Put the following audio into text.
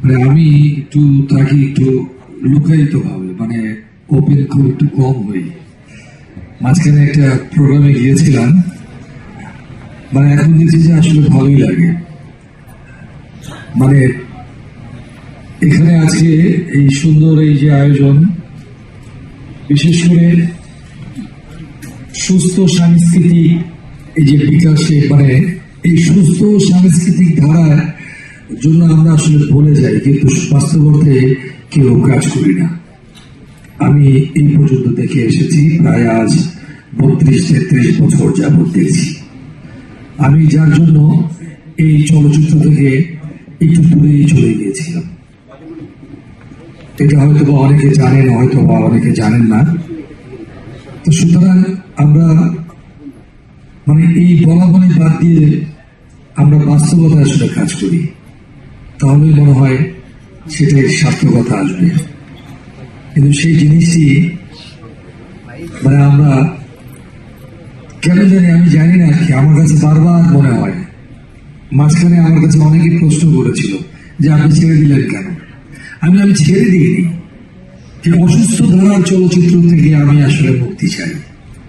মানে আমি একটু থাকি একটু লুকায়িত ভাবে মানে ওপেন খুব একটু কম হই মাঝখানে একটা প্রোগ্রামে গিয়েছিলাম মানে এখন দেখছি যে আসলে ভালোই লাগে। মানে এখানে আজকে এই সুন্দর এই যে আয়োজন, বিশেষ করে সুস্থ সাংস্কৃতিক এই যে বিকাশে মানে এই সুস্থ সাংস্কৃতিক ধারার জন্য আমরা আসলে বলে যাই, কিন্তু বাস্তব অর্থে কেউ কাজ করি না। আমি এই পর্যন্ত দেখে এসেছি, প্রায় আজ বত্রিশ, তেত্রিশ বছর যাবৎ দেখছি। আমি যার জন্য এই চলচ্চিত্র থেকে একটু দূরেই চলে গিয়েছিলাম। এটা হয়তো বা অনেকে জানেন হয়তো বা অনেকে জানেন না। তো সুতরাং আমরা মানে এই বলা বলি বাদ দিয়ে আমরা বাস্তবতায় আসলে কাজ করি। তাহলেই মনে হয় সেটাই সার্থকতা আসবে। কিন্তু সেই জিনিসটি মানে আমরা কেন জানি আমি জানি না কি, আমার কাছে বারবার মনে হয়। মাঝখানে আমার কাছে অনেকেই প্রশ্ন করেছিল যে আপনি ছেড়ে দিলেন কেন? আমি আমি ছেড়ে দিইনি। যে অসুস্থ ধারার চলচ্চিত্র থেকে আমি আসলে মুক্তি চাই।